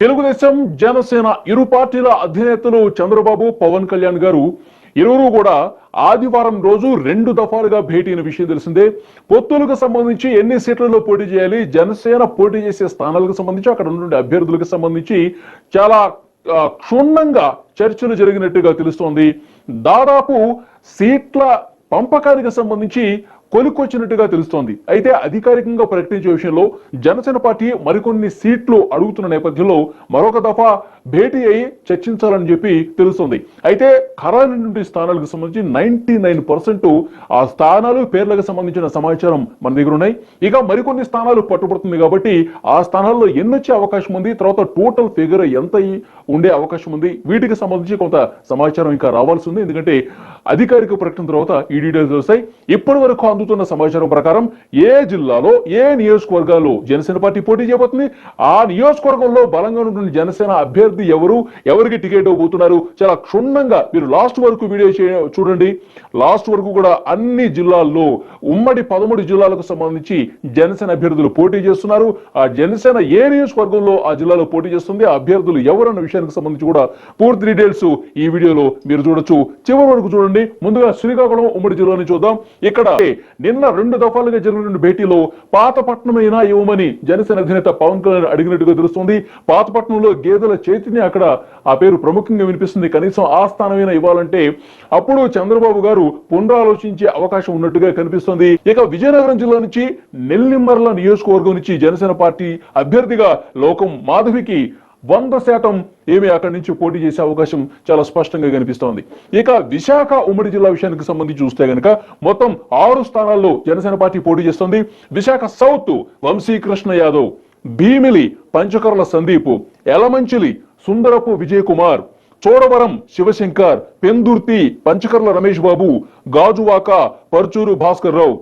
తెలుగుదేశం జనసేన ఇరు పార్టీల అధినేతలు చంద్రబాబు పవన్ కళ్యాణ్ గారు ఇరువురు కూడా ఆదివారం రోజు రెండు దఫాలుగా భేటీ అయిన విషయం తెలిసిందే. పొత్తులకు సంబంధించి ఎన్ని సీట్లలో పోటీ చేయాలి జనసేన పోటీ చేసే స్థానాలకు సంబంధించి అక్కడ ఉన్నటువంటి అభ్యర్థులకు సంబంధించి చాలా క్షుణ్ణంగా చర్చలు జరిగినట్టుగా తెలుస్తోంది. దాదాపు సీట్ల పంపకానికి సంబంధించి కొనుక్కొచ్చినట్టుగా తెలుస్తోంది. అయితే అధికారికంగా ప్రకటించే విషయంలో జనసేన పార్టీ మరికొన్ని సీట్లు అడుగుతున్న నేపథ్యంలో మరొక దఫా భేటీ అయి చర్చించాలని చెప్పి తెలుస్తోంది. అయితే ఖరారైనటువంటి స్థానాలకు సంబంధించి నైన్టీ నైన్ పర్సెంట్ ఆ స్థానాలు పేర్లకు సంబంధించిన సమాచారం మన దగ్గర ఉన్నాయి. ఇక మరికొన్ని స్థానాలు పట్టుబడుతుంది కాబట్టి ఆ స్థానాల్లో ఎన్నొచ్చే అవకాశం ఉంది తర్వాత టోటల్ ఫిగర్ ఎంత ఉండే అవకాశం ఉంది వీటికి సంబంధించి కొంత సమాచారం ఇంకా రావాల్సి ఉంది. ఎందుకంటే అధికారిక ప్రకటన తర్వాత ఈ డీటెయిల్స్ వస్తాయి. ఇప్పటి వరకు అందుతున్న సమాచారం ప్రకారం ఏ జిల్లాలో ఏ నియోజకవర్గాల్లో జనసేన పార్టీ పోటీ చేయబోతుంది? ఆ నియోజకవర్గంలో బలంగా ఉంటున్న జనసేన అభ్యర్థి ఎవరు? ఎవరికి టికెట్ ఇవ్వబోతున్నారు? చాలా క్షుణ్ణంగా మీరు లాస్ట్ వరకు వీడియో చూడండి. లాస్ట్ వరకు కూడా అన్ని జిల్లాల్లో ఉమ్మడి పదమూడు జిల్లాలకు సంబంధించి జనసేన అభ్యర్థులు పోటీ చేస్తున్నారు. ఆ జనసేన ఏ నియోజకవర్గంలో ఆ జిల్లాలో పోటీ చేస్తుంది? ఆ అభ్యర్థులు ఎవరన్న విషయానికి సంబంధించి కూడా పూర్తి డీటెయిల్స్ ఈ వీడియోలో మీరు చూడొచ్చు. చివరి వరకు చూడండి. ముందుగా శ్రీకాకుళం ఉమ్మడి జిల్లాని చూద్దాం. ఇక్కడ నిన్న రెండు దఫాలుగా జరిగిన భేటీలో పాతపట్నమైనా ఇవ్వమని జనసేన అధినేత పవన్ కళ్యాణ్ అడిగినట్టుగా తెలుస్తుంది. పాతపట్నంలో గేదెల చేతిని అక్కడ ఆ పేరు ప్రముఖంగా వినిపిస్తుంది. కనీసం ఆ స్థానమైనా ఇవ్వాలంటే అప్పుడు చంద్రబాబు గారు పునరాలోచించే అవకాశం ఉన్నట్టుగా కనిపిస్తుంది. ఇక విజయనగరం జిల్లా నుంచి నెల్లిమర్ల నియోజకవర్గం నుంచి జనసేన పార్టీ అభ్యర్థిగా లోకం మాధవికి వంద శాతం ఏమి అక్కడి నుంచి పోటీ చేసే అవకాశం చాలా స్పష్టంగా కనిపిస్తోంది. ఇక విశాఖ ఉమ్మడి జిల్లా విషయానికి సంబంధించి చూస్తే కనుక మొత్తం ఆరు స్థానాల్లో జనసేన పార్టీ పోటీ చేస్తుంది. విశాఖ సౌత్ వంశీకృష్ణ యాదవ్ భీమిలి పంచకర్ల సందీపు ఎలమంచిలి సుందరపు విజయ్ కుమార్ చోడవరం శివశంకర్ పెందుర్తి పంచకర్ల రమేష్ బాబు గాజువాక పర్చూరు భాస్కర్ రావు.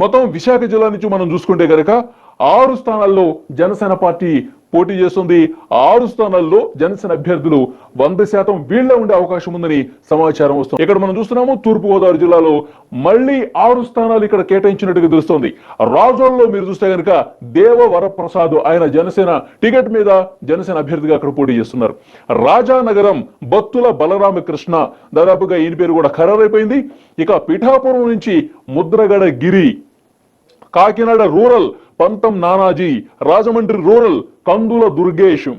మొత్తం విశాఖ జిల్లా నుంచి మనం చూసుకుంటే గనక ఆరు స్థానాల్లో జనసేన పార్టీ పోటీ చేస్తుంది. ఆరు స్థానాల్లో జనసేన అభ్యర్థులు వంద శాతం వీళ్ళ ఉండే అవకాశం ఉందని సమాచారం వస్తుంది. ఇక్కడ మనం చూస్తున్నాము తూర్పుగోదావరి జిల్లాలో మళ్ళీ ఆరు స్థానాలు ఇక్కడ కేటాయించినట్టుగా తెలుస్తోంది. రాజోల్లో మీరు చూస్తే కనుక దేవ వరప్రసాద్ ఆయన జనసేన టికెట్ మీద జనసేన అభ్యర్థిగా అక్కడ పోటీ చేస్తున్నారు. రాజానగరం బత్తుల బలరామకృష్ణ దాదాపుగా ఈయన పేరు కూడా ఖరారైపోయింది. ఇక పిఠాపురం నుంచి ముద్రగడ గిరి కాకినాడ రూరల్ పంతం నానాజీ రాజమండ్రి రూరల్ కందుల దుర్గేష్.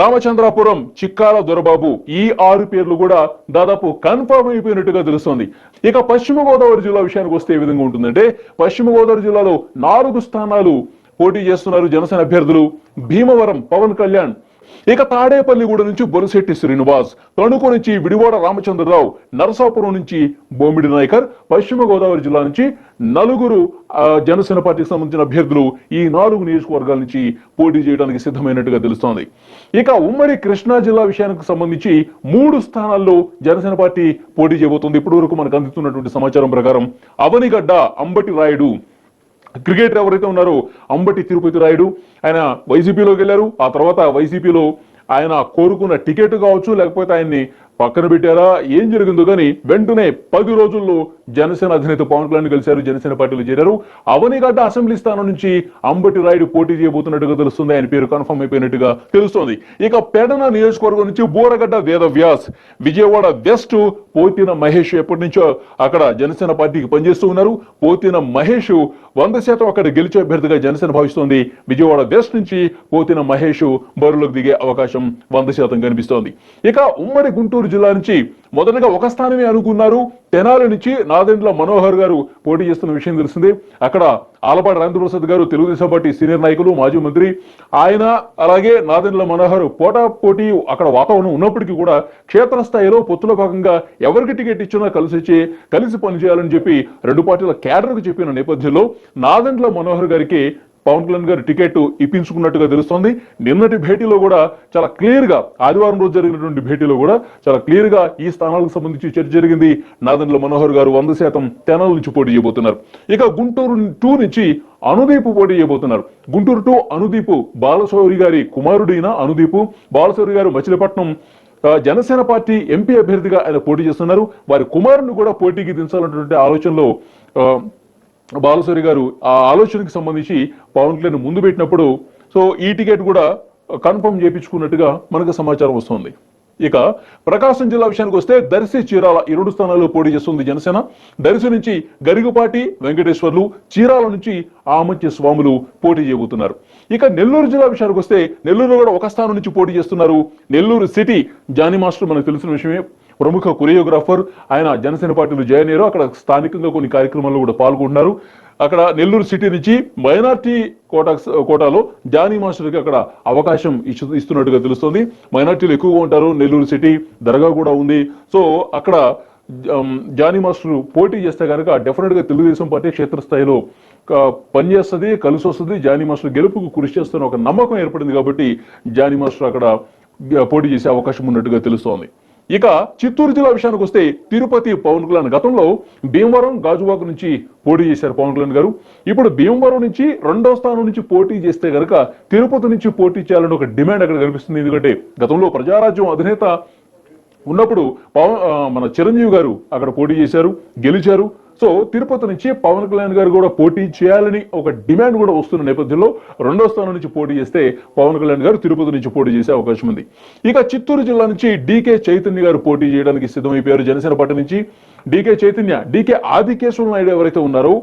రామచంద్రాపురం చిక్కాల దొరబాబు. ఈ ఆరు పేర్లు కూడా దాదాపు కన్ఫర్మ్ అయిపోయినట్టుగా తెలుస్తోంది. ఇక పశ్చిమ గోదావరి జిల్లా విషయానికి వస్తే ఏ విధంగా ఉంటుందంటే పశ్చిమ గోదావరి జిల్లాలో నాలుగు స్థానాలు పోటీ చేస్తున్నారు జనసేన అభ్యర్థులు భీమవరం పవన్ కళ్యాణ్. ఇక తాడేపల్లిగూడ నుంచి బొలిశెట్టి శ్రీనివాస్ తణుకు నుంచి విడివాడ రామచంద్రరావు నరసాపురం నుంచి బొమ్మిడి నాయకర్ పశ్చిమ గోదావరి జిల్లా నుంచి నలుగురు జనసేన పార్టీకి సంబంధించిన అభ్యర్థులు ఈ నాలుగు నియోజకవర్గాల నుంచి పోటీ చేయడానికి సిద్ధమైనట్టుగా తెలుస్తోంది. ఇక ఉమ్మడి కృష్ణా జిల్లా విషయానికి సంబంధించి మూడు స్థానాల్లో జనసేన పార్టీ పోటీ చేయబోతుంది. ఇప్పటి వరకు మనకు అందుతున్నటువంటి సమాచారం ప్రకారం అవనిగడ్డ అంబటి రాయుడు క్రికెటర్ ఎవరైతే ఉన్నారో అంబటి తిరుపతి రాయుడు ఆయన వైసీపీలోకి వెళ్ళారు. ఆ తర్వాత వైసీపీలో ఆయన కోరుకున్న టికెట్ కావచ్చు లేకపోతే ఆయన్ని పక్కన పెట్టారా? ఏం జరిగిందో కానీ వెంటనే పది రోజుల్లో జనసేన అధినేత పవన్ కళ్యాణ్ కలిశారు జనసేన పార్టీలో చేరారు. అవనిగడ్డ అసెంబ్లీ స్థానం నుంచి అంబటి రాయుడు పోటీ చేయబోతున్నట్టుగా తెలుస్తుంది. ఆయన పేరు కన్ఫర్మ్ అయిపోయినట్టుగా తెలుస్తోంది. ఇక పెడన నియోజకవర్గం నుంచి బూరగడ్డ వేద వ్యాస్ విజయవాడ వెస్ట్ పోతిన మహేష్ ఎప్పటి నుంచో అక్కడ జనసేన పార్టీకి పనిచేస్తూ ఉన్నారు. పోతిన మహేష్ వంద శాతం అక్కడ గెలిచే అభ్యర్థిగా జనసేన భావిస్తోంది. విజయవాడ వెస్ట్ నుంచి పోతిన మహేష్ బరువులకు దిగే అవకాశం వంద శాతం కనిపిస్తోంది. ఇక ఉమ్మడి గుంటూరు జిల్లా నుంచి మొదటగా ఒక స్థానమే అనుకున్నారు. తెనాలి నుంచి నాదెండ్ల మనోహర్ గారు పోటీ చేస్తున్న విషయం తెలిసిందే. అక్కడ ఆలపాటి రాజేంద్ర ప్రసాద్ గారు తెలుగుదేశం పార్టీ సీనియర్ నాయకులు మాజీ మంత్రి. ఆయన అలాగే నాదెండ్ల మనోహర్ పోటా పోటీ అక్కడ వాతావరణం ఉన్నప్పటికీ కూడా క్షేత్రస్థాయిలో పొత్తుల భాగంగా ఎవరికి టికెట్ ఇచ్చినా కలిసి వచ్చి కలిసి పనిచేయాలని చెప్పి రెండు పార్టీల క్యాడర్కు చెప్పిన నేపథ్యంలో నాదెండ్ల మనోహర్ గారికి పవన్ కళ్యాణ్ గారు టికెట్ ఇప్పించుకున్నట్టుగా తెలుస్తోంది. నిన్నటి భేటీలో కూడా చాలా క్లియర్గా ఆదివారం రోజు జరిగినటువంటి భేటీలో కూడా చాలా క్లియర్గా ఈ స్థానాలకు సంబంధించి చర్చ జరిగింది. నాదండ్ల మనోహర్ గారు వంద శాతం తెనాల నుంచి పోటీ చేయబోతున్నారు. ఇక గుంటూరు టూ నుంచి అనుదీప్ పోటీ చేయబోతున్నారు. గుంటూరు టూ అనుదీపు బాలశౌరి గారి కుమారుడైన అనుదీపు బాలశౌరి గారు మచిలీపట్నం జనసేన పార్టీ ఎంపీ అభ్యర్థిగా ఆయన పోటీ చేస్తున్నారు. వారి కుమారుని కూడా పోటీకి దించాలన్నటువంటి ఆలోచనలో ఆ, బాలసూరి గారు ఆ ఆలోచనకి సంబంధించి పవన్ కళ్యాణ్ ముందు పెట్టినప్పుడు సో ఈ టికెట్ కూడా కన్ఫర్మ్ చేయించుకున్నట్టుగా మనకు సమాచారం వస్తుంది. ఇక ప్రకాశం జిల్లా విషయానికి వస్తే దర్శి చీరాల ఈ రెండు స్థానాల్లో పోటీ చేస్తుంది జనసేన. దర్శి నుంచి గరిగుపాటి వెంకటేశ్వర్లు చీరాల నుంచి ఆమంచి స్వాములు పోటీ చేయబోతున్నారు. ఇక నెల్లూరు జిల్లా విషయానికి వస్తే నెల్లూరులో కూడా ఒక స్థానం నుంచి పోటీ చేస్తున్నారు నెల్లూరు సిటీ. జానీ మాస్టర్ మనకు తెలిసిన విషయమే. ప్రముఖ కొరియోగ్రాఫర్ ఆయన జనసేన పార్టీలో జాయిన్ అయ్యారు అక్కడ స్థానికంగా కొన్ని కార్యక్రమాల్లో కూడా పాల్గొంటున్నారు. అక్కడ నెల్లూరు సిటీ నుంచి మైనార్టీ కోటా కోటాలో జానీ మాస్టర్కి అక్కడ అవకాశం ఇచ్చు ఇస్తున్నట్టుగా తెలుస్తుంది. మైనార్టీలు ఎక్కువగా ఉంటారు నెల్లూరు సిటీ దర్గా కూడా ఉంది. సో అక్కడ జానీ మాస్టర్ పోటీ చేస్తే కనుక డెఫినెట్గా తెలుగుదేశం పార్టీ క్షేత్రస్థాయిలో పనిచేస్తుంది కలిసి వస్తుంది జానీ మాస్టర్ గెలుపుకు కృషి చేస్తున్న ఒక నమ్మకం ఏర్పడింది కాబట్టి జానీ మాస్టర్ అక్కడ పోటీ చేసే అవకాశం ఉన్నట్టుగా తెలుస్తోంది. ఇక చిత్తూరు జిల్లా విషయానికి వస్తే తిరుపతి పవన్ కళ్యాణ్ గతంలో భీమవరం గాజువాక నుంచి పోటీ చేశారు పవన్ కళ్యాణ్ గారు. ఇప్పుడు భీమవరం నుంచి రెండో స్థానం నుంచి పోటీ చేస్తే గనక తిరుపతి నుంచి పోటీ చేయాలని ఒక డిమాండ్ అక్కడ కనిపిస్తుంది. ఎందుకంటే గతంలో ప్రజారాజ్యం అధినేత ఉన్నప్పుడు పవన్ మన చిరంజీవి గారు అక్కడ పోటీ చేశారు గెలిచారు. సో తిరుపతి నుంచి పవన్ కళ్యాణ్ గారు కూడా పోటీ చేయాలని ఒక డిమాండ్ కూడా వస్తున్న నేపథ్యంలో రెండో స్థానం నుంచి పోటీ చేస్తే పవన్ కళ్యాణ్ గారు తిరుపతి నుంచి పోటీ చేసే అవకాశం ఉంది. ఇక చిత్తూరు జిల్లా నుంచి డీకే చైతన్య గారు పోటీ చేయడానికి సిద్ధమైపోయారు. జనసేన పార్టీ నుంచి డీకే చైతన్య డీకే ఆదికేశ్వర నాయుడు ఎవరైతే ఉన్నారో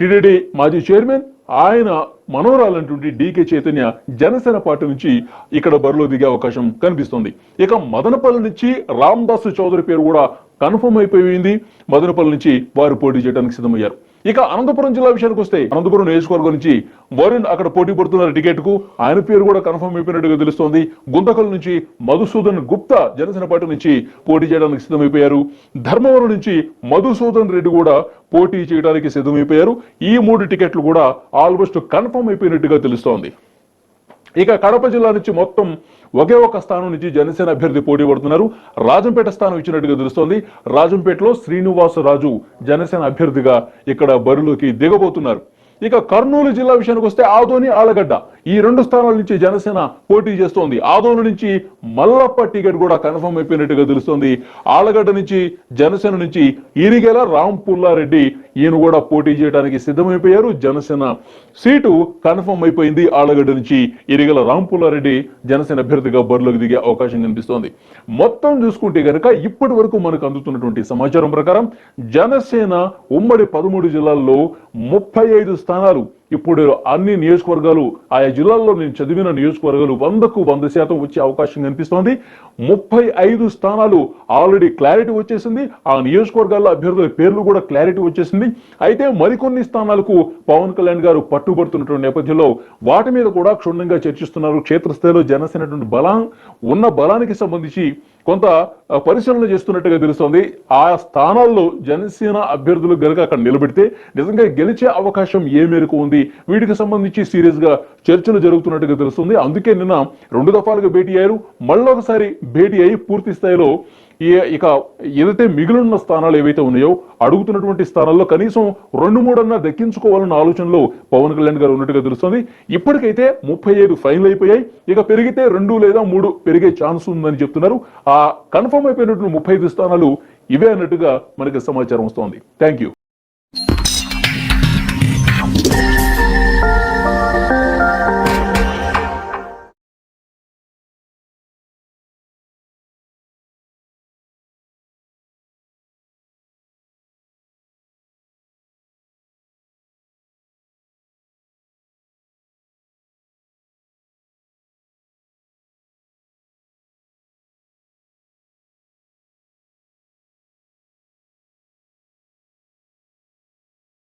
టిడిడి మాజీ చైర్మన్ ఆయన మనోరాలంటుండి డీకే చైతన్య జనసేన పార్టీ నుంచి ఇక్కడ బరిలో దిగే అవకాశం కనిపిస్తుంది. ఇక మదనపల్లి నుంచి రామ్దాసు చౌదరి పేరు కూడా కన్ఫర్మ్ అయిపోయింది. మదనపల్లి నుంచి వారు పోటీ చేయడానికి సిద్ధమయ్యారు. ఇక అనంతపురం జిల్లా విషయానికి వస్తే అనంతపురం నియోజకవర్గం నుంచి వరుణ్ అక్కడ పోటీ పడుతున్న టికెట్కు ఆయన పేరు కూడా కన్ఫర్మ్ అయిపోయినట్టుగా తెలుస్తోంది. గుంతకల్ నుంచి మధుసూదన్ గుప్తా జనసేన పార్టీ నుంచి పోటీ చేయడానికి సిద్ధమైపోయారు. ధర్మవరం నుంచి మధుసూదన్ రెడ్డి కూడా పోటీ చేయడానికి సిద్ధమైపోయారు. ఈ మూడు టికెట్లు కూడా ఆల్మోస్ట్ కన్ఫర్మ్ అయిపోయినట్టుగా తెలుస్తోంది. ఇక కడప జిల్లా నుంచి మొత్తం ఒకే ఒక స్థానం నుంచి జనసేన అభ్యర్థి పోటీ పడుతున్నారు. రాజంపేట స్థానం ఇచ్చినట్టుగా తెలుస్తోంది. రాజంపేటలో శ్రీనివాస రాజు జనసేన అభ్యర్థిగా ఇక్కడ బరిలోకి దిగబోతున్నారు. ఇక కర్నూలు జిల్లా విషయానికి వస్తే ఆదోని ఆలగడ్డ ఈ రెండు స్థానాల నుంచి జనసేన పోటీ చేస్తోంది. ఆదోని నుంచి మల్లప్ప టికెట్ కూడా కన్ఫర్మ్ అయిపోయినట్టుగా తెలుస్తోంది. ఆలగడ్డ నుంచి జనసేన నుంచి ఇరిగేల రామ్ పుల్లారెడ్డి ఈయన కూడా పోటీ చేయడానికి సిద్ధమైపోయారు. జనసేన సీటు కన్ఫర్మ్ అయిపోయింది. ఆలగడ్డ నుంచి ఇరిగల రామ్ పుల్లారెడ్డి జనసేన అభ్యర్థిగా బరిలోకి దిగే అవకాశం కనిపిస్తోంది. మొత్తం చూసుకుంటే కనుక ఇప్పటి వరకు మనకు అందుతున్నటువంటి సమాచారం ప్రకారం జనసేన ఉమ్మడి పదమూడు జిల్లాల్లో ముప్పై ఐదు స్థానాలు స్థానాలు. ఇప్పుడు అన్ని నియోజకవర్గాలు ఆయా జిల్లాల్లో నేను చదివిన నియోజకవర్గాలు వందకు వంద శాతం వచ్చే అవకాశం కనిపిస్తోంది. ముప్పై ఐదు స్థానాలు ఆల్రెడీ క్లారిటీ వచ్చేసింది. ఆ నియోజకవర్గాల్లో అభ్యర్థుల పేర్లు కూడా క్లారిటీ వచ్చేసింది. అయితే మరికొన్ని స్థానాలకు పవన్ కళ్యాణ్ గారు పట్టుబడుతున్నటువంటి నేపథ్యంలో వాటి మీద కూడా క్షుణ్ణంగా చర్చిస్తున్నారు క్షేత్రస్థాయిలో జనసేనటువంటి బలం ఉన్న బలానికి సంబంధించి కొంత పరిశీలన చేస్తున్నట్టుగా తెలుస్తోంది. ఆ స్థానాల్లో జనసేన అభ్యర్థులు గనుక అక్కడ నిలబెడితే నిజంగా గెలిచే అవకాశం ఏ మేరకు ఉంది? వీటికి సంబంధించి సీరియస్గా చర్చలు జరుగుతున్నట్టుగా తెలుస్తుంది. అందుకే నిన్న రెండు దఫాలుగా భేటీ అయ్యారు. మళ్ళొకసారి భేటీ అయి పూర్తి స్థాయిలో ఇక ఏదైతే మిగిలిన స్థానాలు ఏవైతే ఉన్నాయో అడుగుతున్నటువంటి స్థానాల్లో కనీసం రెండు మూడన్నా దక్కించుకోవాలన్న ఆలోచనలో పవన్ కళ్యాణ్ గారు ఉన్నట్టుగా తెలుస్తుంది. ఇప్పటికైతే ముప్పై ఐదు ఫైనల్ అయిపోయాయి. ఇక పెరిగితే రెండు లేదా మూడు పెరిగే ఛాన్స్ ఉందని చెప్తున్నారు. ఆ కన్ఫర్మ్ అయిపోయినటువంటి ముప్పై ఐదు స్థానాలు ఇవే అన్నట్టుగా మనకి సమాచారం వస్తోంది. Thank you